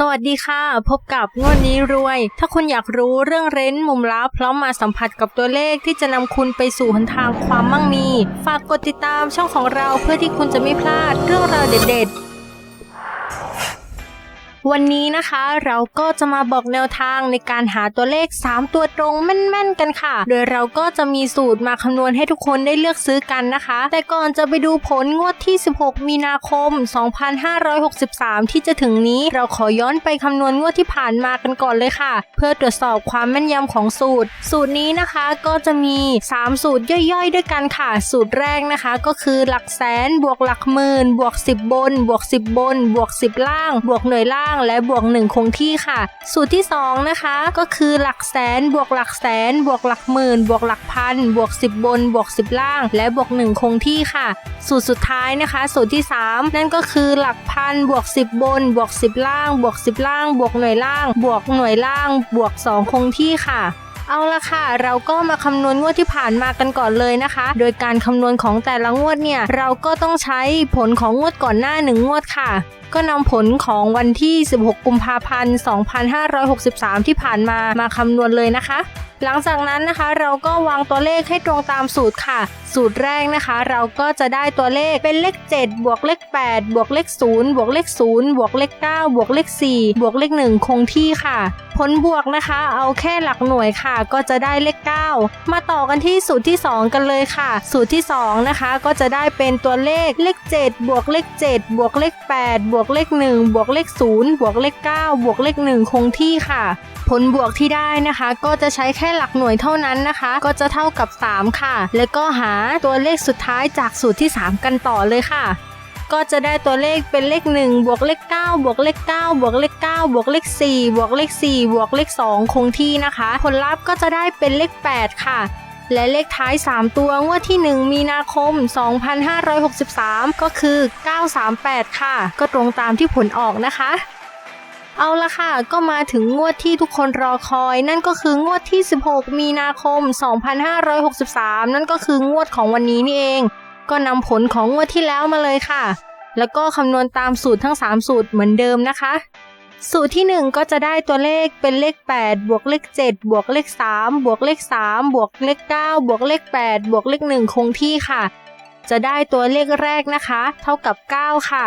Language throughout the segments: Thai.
สวัสดีค่ะ พบกับงวดนี้รวย ถ้าคุณอยากรู้เรื่องเร้นมุมลับพร้อมมาสัมผัสกับตัวเลขที่จะนำคุณไปสู่หนทางความมั่งมี ฝากกดติดตามช่องของเราเพื่อที่คุณจะไม่พลาดเรื่องราวเด็ด ๆ วันนี้นะคะเราก็จะมาบอกแนวทางในการหาตัวเลข 3 ตัวตรงแม่นๆกันค่ะ โดยเราก็จะมีสูตรมาคำนวณให้ทุกคนได้เลือกซื้อกันนะคะ แต่ก่อนจะไปดูผลงวดที่ 16 มีนาคม 2563 ที่จะถึงนี้เราขอย้อนไปคำนวณงวดที่ผ่านมากันก่อนเลยค่ะ เพื่อตรวจสอบความแม่นยำของสูตร สูตรนี้นะคะก็จะมี 3 สูตรย่อยๆ ด้วยกันค่ะ สูตรแรกนะคะก็คือหลักแสนบวกหลักหมื่นบวก 10 บน บวก 10 บน บวก 10 ล่าง บวกหน่วยล่างและบวก 1 คงที่ค่ะ สูตรที่ 2 นะคะ ก็คือหลักแสนบวกหลักแสน บวกหลักหมื่น บวกหลักพัน บวก 10 บน บวก 10 ล่าง และบวก 1 คงที่ค่ะ สูตรสุดท้ายนะคะ สูตรที่ 3 นั่นก็คือหลักพันบวก 10 บน บวก 10 ล่าง บวก 10 ล่าง บวกหน่วยล่าง บวกหน่วยล่าง บวก 2 คงที่ค่ะเอาละค่ะ เราก็มาคำนวณงวดที่ผ่านมากันก่อนเลยนะคะ โดยการคำนวณของแต่ละงวดเนี่ย เราก็ต้องใช้ผลของงวดก่อนหน้าหนึ่งงวดค่ะก็นำผลของวันที่ 16 กุมภาพันธ์ 2563 ที่ผ่านมามาคำนวณเลยนะคะ หลังจากนั้นนะคะเราก็วางตัวเลขให้ตรงตามสูตรค่ะ สูตรแรกนะคะ เราก็จะได้ตัวเลขเป็นเลข 7 บวกเลข 8 บวกเลข 0 บวกเลข 0 บวกเลข 9 บวกเลข 4 บวกเลข 1 คงที่ค่ะผลบวกนะคะ เอาแค่หลักหน่วยค่ะ ก็จะได้เลข 9 มาต่อกันที่สูตรที่ 2 กันเลยค่ะ สูตรที่ 2 นะคะ ก็จะได้เป็นตัวเลขเลข 7 บวกเลข 7 บวกเลข 8 บววกเลข 1 บวกเลข 0 บวกเลข 9 บวกเลข 1 คงที่ค่ะ ผลบวกที่ได้นะคะ ก็จะใช้แค่หลักหน่วยเท่านั้นนะคะ ก็จะเท่ากับ 3 ค่ะ แล้วก็หาตัวเลขสุดท้ายจากสูตรที่ 3 กันต่อเลยค่ะก็จะได้ตัวเลขเป็นเลข 1 บวกเลข 9 บวกเลข 9 บวกเลข 9 บวกเลข 4 บวกเลข 4 บวกเลข 2 คงที่นะคะ ผลลัพธ์ก็จะได้เป็นเลข 8 ค่ะ และเลขท้าย 3 ตัวงวดที่ 1 มีนาคม 2563 ก็คือ 938 ค่ะ ก็ตรงตามที่ผลออกนะคะ เอาละค่ะ ก็มาถึงงวดที่ทุกคนรอคอย นั่นก็คืองวดที่ 16 มีนาคม 2563 นั่นก็คืองวดของวันนี้นี่เอง ก็นำผลของงวดที่แล้วมาเลยค่ะ แล้วก็คำนวณตามสูตรทั้ง 3 สูตรเหมือนเดิมนะคะ สูตรที่ 1 ก็จะได้ตัวเลขเป็นเลข 8 บวกเลข 7 บวกเลข 3 บวกเลข 3 บวกเลข 9 บวกเลข 8 บวกเลข 1 คงที่ค่ะ จะได้ตัวเลขแรกนะคะ เท่ากับ 9 ค่ะ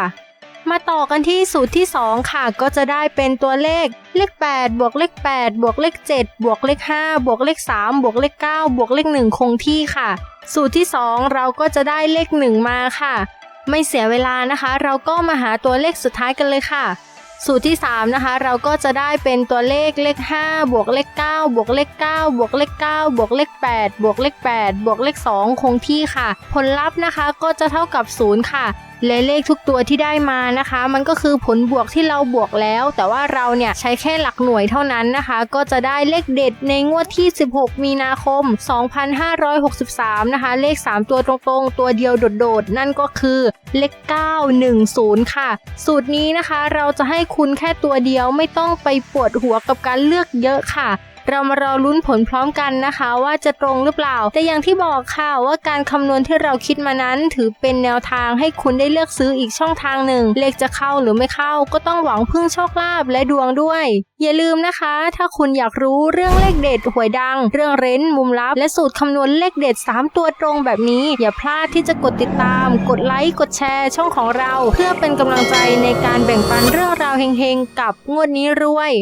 มาต่อกันที่สูตรที่ 2 ค่ะ ก็จะได้เป็นตัวเลขเลข 8 บวกเลข 8 บวกเลข 7 บวกเลข 5 บวกเลข 3 บวกเลข 9 บวกเลข 1 คงที่ค่ะ สูตรที่ 2 เราก็จะได้เลข 1 มาค่ะ ไม่เสียเวลานะคะ เราก็มาหาตัวเลขสุดท้ายกันเลยค่ะ สูตรที่ 3 นะคะ เราก็จะได้เป็นตัวเลขเลข 5 บวกเลข 9 บวกเลข 9 บวกเลข 9 บวกเลข 8 บวกเลข 8 บวกเลข 2 คงที่ค่ะ ผลลัพธ์นะคะก็จะเท่ากับ 0 ค่ะ และเลขทุกตัวที่ได้มานะคะ มันก็คือผลบวกที่เราบวกแล้ว แต่ว่าเราเนี่ยใช้แค่หลักหน่วยเท่านั้นนะคะ ก็จะได้เลขเด็ดในงวดที่ 16 มีนาคม 2563 นะคะ เลข 3 ตัวตรงๆ ตัวเดียวโดดๆ นั่นก็คือเลข 910 ค่ะ สูตรนี้นะคะเราจะให้คุณแค่ตัวเดียวไม่ต้องไปปวดหัวกับการเลือกเยอะค่ะ เรามารอลุ้นผลพร้อมกันนะคะ ว่าจะตรงหรือเปล่า แต่อย่างที่บอกค่ะว่าการคำนวณที่เราคิดมานั้น ถือเป็นแนวทางให้คุณได้เลือกซื้ออีกช่องทางหนึ่ง เลขจะเข้าหรือไม่เข้า ก็ต้องหวังพึ่งโชคลาภและดวงด้วย อย่าลืมนะคะ ถ้าคุณอยากรู้เรื่องเลขเด็ดหวยดัง เรื่องเร้นมุมลับ และสูตรคำนวณเลขเด็ด 3 ตัวตรงแบบนี้ อย่าพลาดที่จะกดติดตาม กดไลค์กดแชร์ช่องของเรา เพื่อเป็นกำลังใจในการแบ่งปันเรื่องราวเฮงๆกับงวดนี้รวย